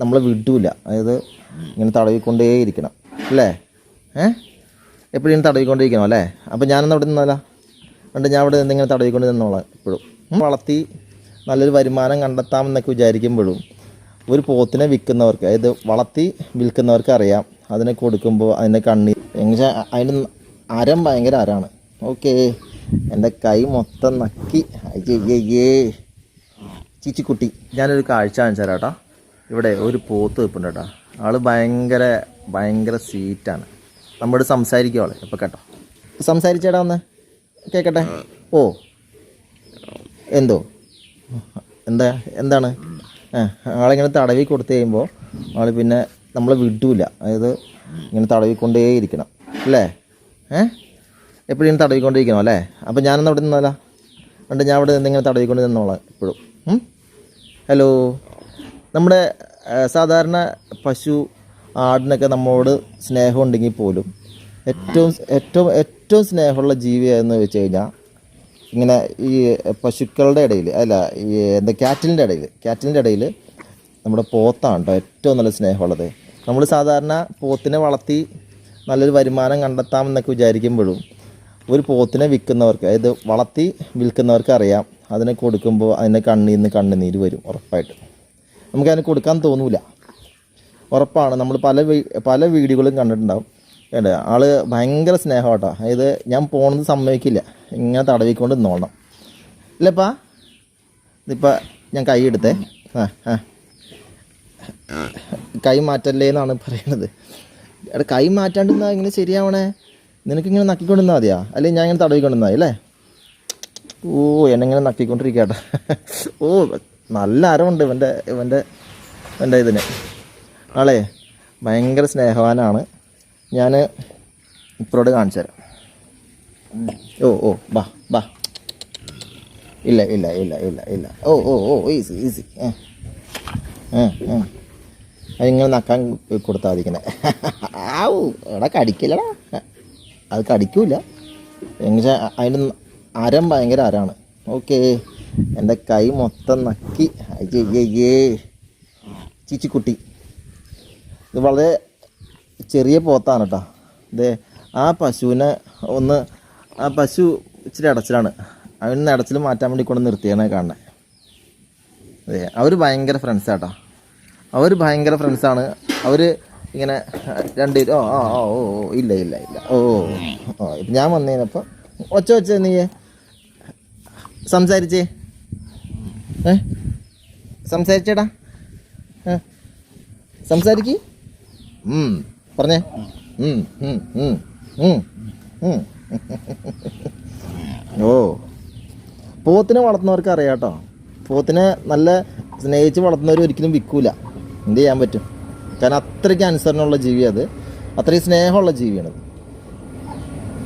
നമ്മളെ വിടൂല. അതായത് ഇങ്ങനെ തടവിക്കൊണ്ടേയിരിക്കണം. അല്ലേ? ഏ? എപ്പോഴും ഇങ്ങനെ തടവിക്കൊണ്ടിരിക്കണം അല്ലേ? അപ്പം ഞാനൊന്നും അവിടെ നിന്നല്ല ഉണ്ട് ഞാൻ അവിടെ നിന്ന് ഇങ്ങനെ തടവിക്കൊണ്ട് നിന്നോളാം എപ്പോഴും വളർത്തി നല്ലൊരു വരുമാനം കണ്ടെത്താമെന്നൊക്കെ വിചാരിക്കുമ്പോഴും ഒരു പോത്തിനെ വിൽക്കുന്നവർക്ക് അതായത് വളർത്തി വിൽക്കുന്നവർക്ക് അറിയാം അതിനെ കൊടുക്കുമ്പോൾ അതിന്റെ കണ്ണി എങ്ങനെ അതിന്റെ അരം ഭയങ്കര അരാണ് ഓക്കെ. എന്റെ കൈ മൊത്തം നക്കി. അയ്യേ ചീച്ചിക്കുട്ടി ഞാനൊരു കാഴ്ച കാണിച്ചു തരാം കേട്ടോ ഇവിടെ ഒരു പോത്ത് വെപ്പുണ്ട് കേട്ടോ. ആൾ ഭയങ്കര ഭയങ്കര സ്വീറ്റാണ് നമ്മോട് സംസാരിക്കും ആൾ ഇപ്പം കേട്ടോ. സംസാരിച്ചേടാ ഒന്ന്. കേൾക്കട്ടെ ഓ. എന്തോ? എന്താ? എന്താണ്? ആളിങ്ങനെ തടവി കൊടുത്തു കഴിയുമ്പോൾ ആൾ പിന്നെ നമ്മളെ വിടൂല. അതായത് ഇങ്ങനെ തടവിക്കൊണ്ടേയിരിക്കണം അല്ലേ? ഏ? എപ്പോഴും തടവിക്കൊണ്ടിരിക്കണം അല്ലേ? അപ്പം ഞാനൊന്നും അവിടെ നിന്നല്ല അതുകൊണ്ട് ഞാൻ അവിടെ നിന്ന് ഇങ്ങനെ തടവിക്കൊണ്ട് നിന്നോളാം എപ്പോഴും ഹലോ നമ്മുടെ സാധാരണ പശു ആടിനൊക്കെ നമ്മളോട് സ്നേഹം ഉണ്ടെങ്കിൽ പോലും ഏറ്റവും ഏറ്റവും ഏറ്റവും സ്നേഹമുള്ള ജീവി എന്ന് വെച്ച് കഴിഞ്ഞാൽ ഇങ്ങനെ ഈ പശുക്കളുടെ ഇടയിൽ അല്ല ഈ എന്താ കാറ്റിലിന്റെ ഇടയിൽ കാറ്റിലിന്റെ ഇടയിൽ നമ്മുടെ പോത്താണ് കേട്ടോ ഏറ്റവും നല്ല സ്നേഹമുള്ളത്. നമ്മൾ സാധാരണ പോത്തിനെ വളർത്തി നല്ലൊരു വരുമാനം കണ്ടെത്താമെന്നൊക്കെ വിചാരിക്കുമ്പോഴും ഒരു പോത്തിനെ വിൽക്കുന്നവർക്ക് അതായത് വളർത്തി വിൽക്കുന്നവർക്ക് അറിയാം അതിനെ കൊടുക്കുമ്പോൾ അതിന്റെ കണ്ണിൽ നിന്ന് കണ്ണുനീര് വരും ഉറപ്പായിട്ട്. നമുക്കതിനെ കൊടുക്കാൻ തോന്നൂല. ഉറപ്പാണ്. നമ്മൾ പല പല വീഡിയോകളും കണ്ടിട്ടുണ്ടാവും. കേട്ടോ ആൾ ഭയങ്കര സ്നേഹം കേട്ടോ അതായത് ഞാൻ പോണത് സമ്മതിക്കില്ല. ഇങ്ങനെ തടവിക്കൊണ്ട് നോണം ഇല്ലപ്പാ ഇതിപ്പോൾ ഞാൻ കൈ എടുത്തേ. ആ ആ. കൈ മാറ്റല്ലേ എന്നാണ് പറയണത് എടാ കൈ മാറ്റാണ്ടിരുന്നാ ഇങ്ങനെ ശരിയാവണേ? നിനക്കിങ്ങനെ നക്കിക്കൊണ്ടിരുന്നാൽ മതിയാ? അല്ലെങ്കിൽ ഞാൻ ഇങ്ങനെ തടവിക്കൊണ്ടിരുന്നാ മതി അല്ലേ? ഓ എന്നെ ഇങ്ങനെ നക്കിക്കൊണ്ടിരിക്കട്ടെ ഓ നല്ല അരവുണ്ട് ഇവന്റെ ഇവന്റെ ഇവന്റെ ഇതിന്. ആളെ ഭയങ്കര സ്നേഹവാനാണ്. ഞാൻ ഇപ്പറോട് കാണിച്ചു തരാം. ഓ ഓ ബാ ബാ. ഇല്ല ഇല്ല ഇല്ല ഇല്ല ഇല്ല. ഓ ഓ ഓ ഈസി ഈസി. അതിങ്ങനെ നക്കാൻ കൊടുത്താൽ ഇങ്ങനെ ആവൂ എടാ കടിക്കില്ലടാ. അത് കടിക്കൂല. എന്നുവെച്ചാൽ അതിന്റെ അരം ഭയങ്കര അരാണ് ഓക്കേ. എന്റെ കൈ മൊത്തം നക്കി. അയ്യേ ചീച്ചിക്കുട്ടി. ഇത് വളരെ ചെറിയ പോത്താണ് കേട്ടോ അതെ ആ പശുവിനെ ഒന്ന് ആ പശു ഇച്ചിരി അടച്ചിലാണ്. അവനൊന്ന് അടച്ചിൽ മാറ്റാൻ വേണ്ടി കൊണ്ട് നിർത്തിയാണ് കാണുന്നത് അതെ അവർ ഭയങ്കര ഫ്രണ്ട്സാട്ടോ അവർ ഭയങ്കര ഫ്രണ്ട്സാണ് അവർ ഇങ്ങനെ രണ്ട് ഓ ആ ഓ ഓ ഓ, ഇല്ല ഇല്ല ഇല്ല. ഓ ഓ ഇപ്പം ഞാൻ വന്നതിനപ്പോൾ ഒച്ച ഒച്ച നീ സംസാരിച്ചേ. ഏ? സംസാരിച്ചേടാ. ഏ? സംസാരിക്ക്. പറഞ്ഞേ. ഓ. പോത്തിനെ വളർത്തുന്നവർക്ക് അറിയാം കേട്ടോ പോത്തിനെ നല്ല സ്നേഹിച്ച് വളർത്തുന്നവർ ഒരിക്കലും വിൽക്കൂല. എന്ത് ചെയ്യാൻ പറ്റും? കാരണം അത്രയ്ക്ക് അനുസരണമുള്ള ജീവി അത്. അത്രയും സ്നേഹമുള്ള ജീവിയാണത്.